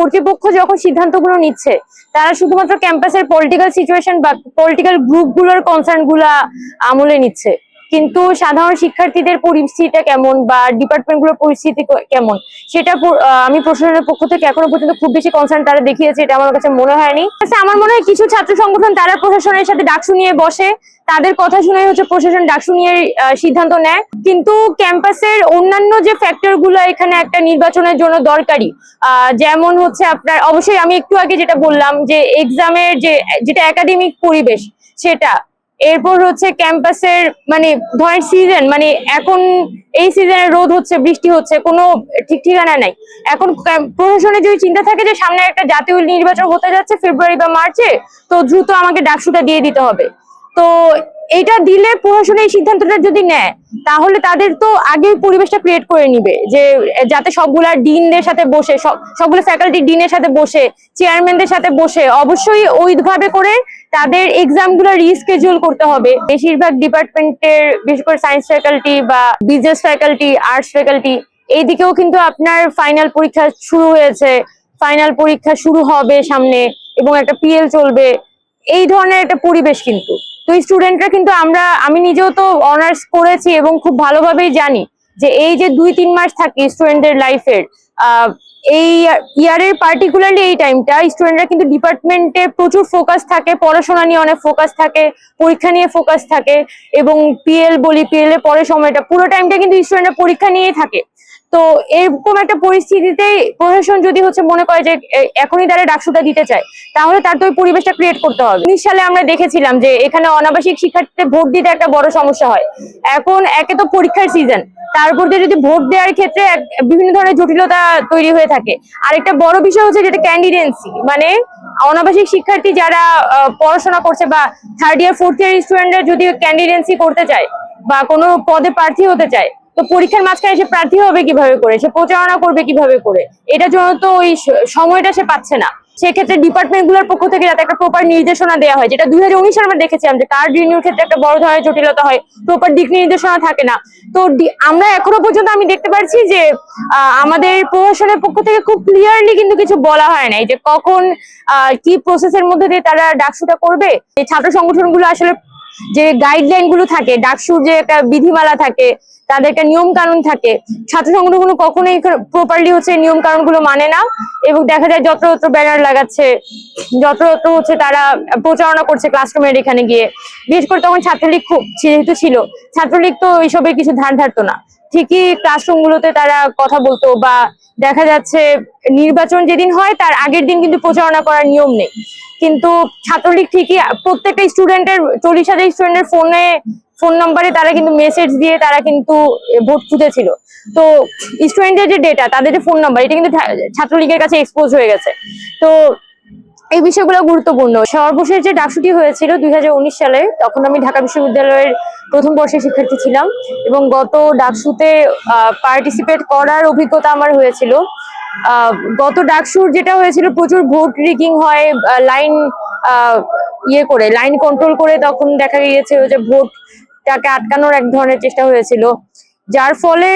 কর্তৃপক্ষ যখন সিদ্ধান্তগুলো নিচ্ছে, তারা শুধুমাত্র ক্যাম্পাসের পলিটিক্যাল সিচুয়েশন বা পলিটিক্যাল গ্রুপগুলোর কনসার্নগুলা আমলে নিচ্ছে। কিন্তু সাধারণ শিক্ষার্থীদের পরিস্থিতিটা কেমন বা ডিপার্টমেন্টগুলোর পরিস্থিতি কেমন? সেটা আমি প্রশাসনের পক্ষ থেকে এখনও পর্যন্ত খুব বেশি কনসার্ন তারা দেখিয়েছে এটা আমার কাছে মনে হয়নি। আচ্ছা, আমার মনে হয় কিছু ছাত্র সংগঠন তারা প্রশাসনের সাথে ডাকসু নিয়ে বসে তাদের কথা শুনে হচ্ছে প্রশাসন ডাকসু নিয়ে সিদ্ধান্ত নেয়। কিন্তু ক্যাম্পাসের অন্যান্য যে ফ্যাক্টরগুলো এখানে একটা নির্বাচনের জন্য দরকারি যেমন হচ্ছে আপনার অবশ্যই আমি একটু আগে যেটা বললাম যে এক্সামের যে যেটা একাডেমিক পরিবেশ সেটা এরপর হচ্ছে ক্যাম্পাসের মানে ধরেন সিজন মানে এখন এই সিজনে রোদ হচ্ছে, বৃষ্টি হচ্ছে, কোনো ঠিক ঠিকানা নাই। এখন প্রশাসনের যদি চিন্তা থাকে যে সামনে একটা জাতীয় নির্বাচন হতে যাচ্ছে, ফেব্রুয়ারি বা মার্চে, তো দ্রুত আমাকে ডাকসুটা দিয়ে দিতে হবে। তো এটা দিলে প্রশাসন এই সিদ্ধান্তটা যদি নেয়, তাহলে তাদের তো আগেই পরিবেশটা ক্রিয়েট করে নিবে যে, যাতে সবগুলা ডিনদের সাথে বসে, সব, সবগুলো ফ্যাকাল্টি ডিনের সাথে বসে চেয়ারম্যানদের সাথে বসে, অবশ্যই ওইভাবে করে তাদের এক্সামগুলো রিস্কেজুল করতে হবে। বেশিরভাগ ডিপার্টমেন্টের, বিশেষ করে সায়েন্স ফ্যাকাল্টি বা বিজনেস ফ্যাকাল্টি আর্টস ফ্যাকাল্টি এই দিকেও কিন্তু আপনার ফাইনাল পরীক্ষা শুরু হয়েছে ফাইনাল পরীক্ষা শুরু হবে সামনে এবং একটা পিএল চলবে। এই ধরনের একটা পরিবেশ কিন্তু। তো স্টুডেন্টরা কিন্তু আমরা, আমি নিজেও তো অনার্স করেছি এবং খুব ভালোভাবেই জানি যে এই যে দুই তিন মাস থাকে স্টুডেন্টদের লাইফের এই ইয়ারের পার্টিকুলারলি এই টাইমটা স্টুডেন্টরা কিন্তু ডিপার্টমেন্টে প্রচুর ফোকাস থাকে, পড়াশোনা নিয়ে অনেক ফোকাস থাকে, পরীক্ষা নিয়ে ফোকাস থাকে এবং পিএল বলি পিএল এর পরে সময়টা, পুরো টাইমটা কিন্তু স্টুডেন্টরা পরীক্ষা নিয়েই থাকে। তো এরকম একটা পরিস্থিতিতে প্রশাসন যদি হচ্ছে মনে করে যে এখনই তারা ডাকসুটা দিতে চায়, তাহলে তার তো ওই পরিবেশটা ক্রিয়েট করতে হবে। উনিশ সালে আমরা দেখেছিলাম যে, এখানে অনাবাসিক শিক্ষার্থীদের ভোট দিতে একটা বড় সমস্যা হয়। এখন একে তো পরীক্ষার সিজন তারপর যদি ভোট দেওয়ার ক্ষেত্রে বিভিন্ন ধরনের জটিলতা তৈরি হয়ে থাকে। আরেকটা বড় বিষয় হচ্ছে যেটা ক্যান্ডিডেন্সি মানে অনাবাসিক শিক্ষার্থী যারা পড়াশোনা করছে বা থার্ড ইয়ার ফোর্থ ইয়ার স্টুডেন্টরা যদি ক্যান্ডিডেন্সি করতে চায় বা কোনো পদে প্রার্থী হতে চায় তো পরীক্ষার মাঝখানে সে প্রার্থী হবে কীভাবে করে? সে প্রচারণা করবে কীভাবে করে? এটার জন্য তো ওই সময়টা সে পাচ্ছে না। সেক্ষেত্রে ডিপার্টমেন্টগুলোর পক্ষ থেকে যাতে একটা প্রপার নির্দেশনা দেওয়া হয়, যেটা দুই হাজার উনিশ সালে আমরা দেখেছিলাম যে কার্ড রিনিউর ক্ষেত্রে একটা বড় ধরনের জটিলতা হয় প্রপার দিক নির্দেশনা থাকে না। তো আমরা এখনও পর্যন্ত আমি দেখতে পাচ্ছি যে আমাদের প্রশাসনের পক্ষ থেকে খুব ক্লিয়ারলি কিন্তু কিছু বলা হয় নাই যে কখন কি প্রসেসের মধ্যে দিয়ে তারা ডাকসুটা করবে। এই ছাত্র সংগঠনগুলো আসলে যে গাইডলাইনগুলো থাকে, ডাকসুর যে একটা বিধিমালা থাকে, তাদের একটা নিয়ম কানুন থাকে, ছাত্র সংগঠনগুলো কখনোই প্রপারলি হচ্ছে নিয়ম কানুনগুলো মানে না এবং দেখা যায় যত্রতত্র ব্যানার লাগাচ্ছে, যত্রতত্র হচ্ছে তারা প্রচারণা করছে ক্লাসরুমের এখানে গিয়ে। বিশেষ করে তখন ছাত্রলীগ খুব, যেহেতু ছিল, ছাত্রলীগ তো এইসবের কিছু ধার ধারতো না। ঠিকই ক্লাসরুম গুলোতে তারা কথা বলতো বা দেখা যাচ্ছে নির্বাচন যেদিন হয় তার আগের দিন কিন্তু প্রচারণা করার নিয়ম নেই। কিন্তু ছাত্রলীগ ঠিকই প্রত্যেকটা স্টুডেন্টের চল্লিশ হাজার স্টুডেন্টের ফোনে ফোন নম্বরে তারা কিন্তু মেসেজ দিয়ে তারা কিন্তু ভোট খুঁজেছিল। তো স্টুডেন্টের যে ডেটা তাদের যে ফোন নাম্বার এটা কিন্তু ছাত্রলীগের কাছে এক্সপোজ হয়ে গেছে। তো এই বিষয়গুলো গুরুত্বপূর্ণ। সর্বশেষ যে ডাকসুটি হয়েছিল দুই হাজার উনিশ সালে, তখন আমি ঢাকা বিশ্ববিদ্যালয়ের প্রথম বর্ষের শিক্ষার্থী ছিলাম এবং গত ডাকসুতে পার্টিসিপেট করার অভিজ্ঞতা আমার হয়েছিল। গত ডাকসুর যেটা হয়েছিল, প্রচুর ভোট রিগিং হয় লাইন ইয়ে করে, লাইন কন্ট্রোল করে তখন দেখা গিয়েছিল যে ভোটটাকে আটকানোর এক ধরনের চেষ্টা হয়েছিল। যার ফলে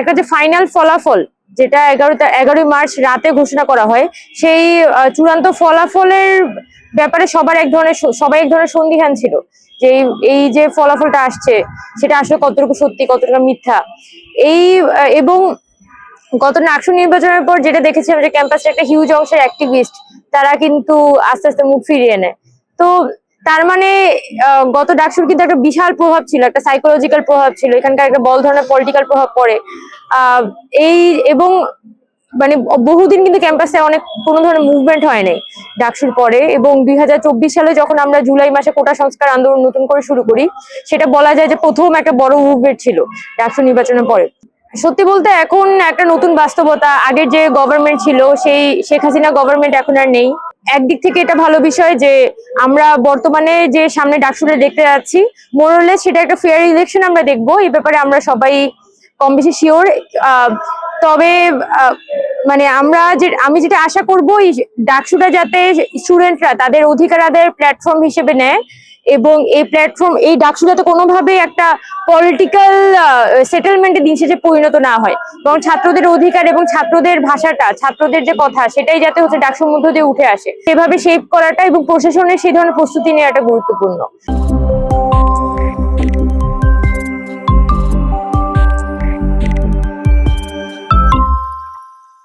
একটা যে ফাইনাল ফলাফল যেটা এগারো এগারোই মার্চ রাতে ঘোষণা করা হয়, সেই চূড়ান্ত ফলাফলের ব্যাপারে সবার এক ধরনের সবাই এক ধরনের সন্দিহান ছিল যে এই- যে ফলাফলটা আসছে, সেটা আসলে কতটুকু সত্যি কতটুকু মিথ্যা। এই এবং গত নাকশু নির্বাচনের পর যেটা দেখেছিলাম যে ক্যাম্পাসের একটা হিউজ অংশের অ্যাক্টিভিস্ট তারা কিন্তু আস্তে আস্তে মুখ ফিরিয়ে নেয়। তো তার মানে গত ডাকসুর কিন্তু একটা বিশাল প্রভাব ছিল, একটা সাইকোলজিক্যাল প্রভাব ছিল, এখানকার একটা বল ধরনের পলিটিক্যাল প্রভাব পড়ে। এই এবং মানে বহুদিন কিন্তু ক্যাম্পাসে অনেক কোনো ধরনের মুভমেন্ট হয় নাই ডাকসুর পরে এবং দুই হাজার চব্বিশ সালে যখন আমরা জুলাই মাসে কোটা সংস্কার আন্দোলন নতুন করে শুরু করি, সেটা বলা যায় যে প্রথম একটা বড় মুভমেন্ট ছিল ডাকসুর নির্বাচনের পরে। সত্যি বলতে এখন একটা নতুন বাস্তবতা, আগের যে গভর্নমেন্ট ছিল, সেই শেখ হাসিনা গভর্নমেন্ট এখন আর নেই। একদিক থেকে এটা ভালো বিষয় যে আমরা বর্তমানে যে সামনে ডাকসুরে দেখতে যাচ্ছি মোরলে সেটা একটা ফেয়ার ইলেকশন আমরা দেখব। এই ব্যাপারে আমরা সবাই কম বেশি শিওর তবে মানে আমরা যে, আমি যেটা আশা করব, এই ডাকসুটা যাতে স্টুডেন্টরা তাদের অধিকার আদায়ের প্ল্যাটফর্ম হিসেবে নেয় এবং এই প্ল্যাটফর্ম এই ডাকসু যাতে কোনোভাবে একটা পলিটিক্যাল সেটেলমেন্টে দিন শেষে পরিণত না হয়। এবং ছাত্রদের অধিকার এবং ছাত্রদের ভাষাটা, ছাত্রদের যে কথা, সেটাই যাতে হচ্ছে ডাকসুর মধ্য দিয়ে উঠে আসে। সেভাবে শেপ করাটা এবং প্রশাসনের সেই ধরনের প্রস্তুতি নেওয়াটা গুরুত্বপূর্ণ।